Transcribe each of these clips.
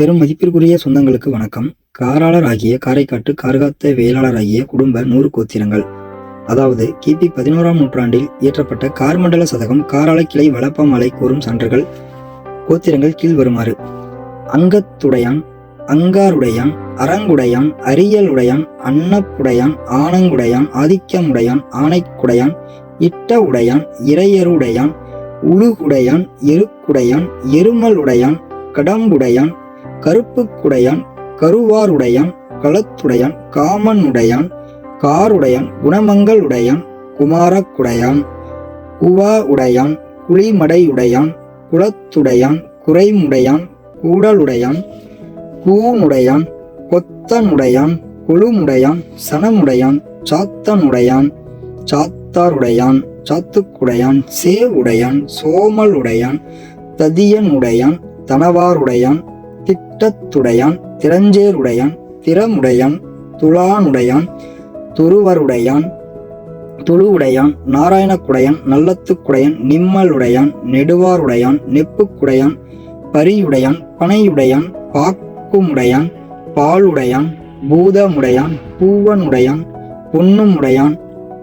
பெரும் மதிப்பிற்குரிய சொந்தங்களுக்கு வணக்கம். காராளர் ஆகிய காரைக்காட்டு கார்காத்த வேளாளர் ஆகிய குடும்ப நூறு கோத்திரங்கள். அதாவது கிபி பதினோராம் நூற்றாண்டில் இயற்றப்பட்ட கார்மண்டல சதகம் காராள கிளை வளப்பமலை கூறும் சான்றுகள் கோத்திரங்கள் கீழ் வருமாறு. அங்கத்துடையான் அங்காருடையான் அரங்குடையான் அரியலுடையான் அன்னப்புடையான் ஆனங்குடையான் ஆதிக்கமுடையான் ஆனைக்குடையான் இட்ட உடையான் இறையருடையான் உழுகுடையான் எருக்குடையான் எருமலுடையான் கடம்புடையான் கருப்புக்குடையான் கருவாருடையான் களத்துடையான் காமனுடையான் காருடையான் குணமங்களுடையான் குமாரக்குடையான் குவா உடையான் குளிமடையுடையான் குளத்துடையான் குறைமுடையான் கூடலுடையான் கூனுடையான் கொத்தனுடையான் கொழுமுடையான் சனமுடையான் சாத்தனுடையான் சாத்தாருடையான் சாத்துக்குடையான் சேவுடையான் சோமலுடையான் ததியனுடையான் தனவாருடையான் திட்டத்துடையான் திரஞ்சேருடையான் திறமுடையான் துளானுடையான் துருவருடையான் துளுவுடையான் நாராயணக்குடையான் நல்லத்துக்குடையான் நிம்மலுடையான் நெடுவாருடையான் நெப்புக்குடையான் பரியுடையான் பனையுடையான் பாக்குமுடையான் பாலுடையான் பூதமுடையான் பூவனுடையான் பொன்னுமுடையான்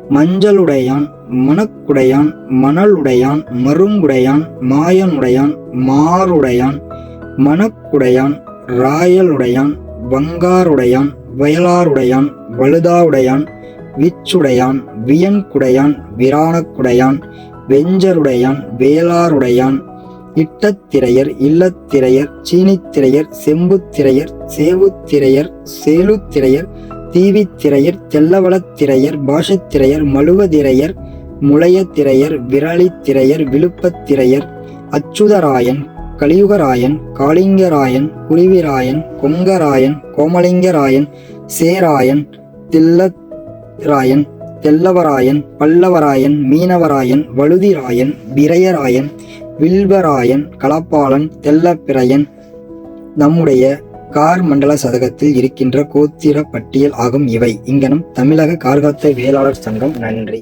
மஞ்சளுடையான் மணக்குடையான் மணலுடையான் மருங்குடையான் மாயனுடையான் மாருடையான் மணக்குடையான் ராயலுடையான் வங்காருடையான் வயலாருடையான் வழுதாவுடையான் விச்சுடையான் வியன்குடையான் விராணக்குடையான் வெஞ்சருடையான் வேளாருடையான் இட்டத்திரையர் இல்லத்திரையர் சீனித்திரையர் செம்புத்திரையர் சேவுத்திரையர் சேலுத்திரையர் தீவித்திரையர் தெல்லவளத்திரையர் பாஷத்திரையர் மழுவதிரையர் முளையத்திரையர் விரலித்திரையர் விழுப்பத்திரையர் அச்சுதராயன் கலியுகராயன் காளிங்கராயன் குருவிராயன் கொங்கராயன் கோமலிங்கராயன் சேராயன் தில்லராயன் தெல்லவராயன் பல்லவராயன் மீனவராயன் வழுதிராயன் விரையராயன் வில்வராயன் கலப்பாளன் தெல்லப்பிரையன் நம்முடைய கார் மண்டல சதகத்தில் இருக்கின்ற கோத்திர பட்டியல் ஆகும் இவை. இங்கனம் தமிழக கார்காத்த வேளாளர் சங்கம் நன்றி.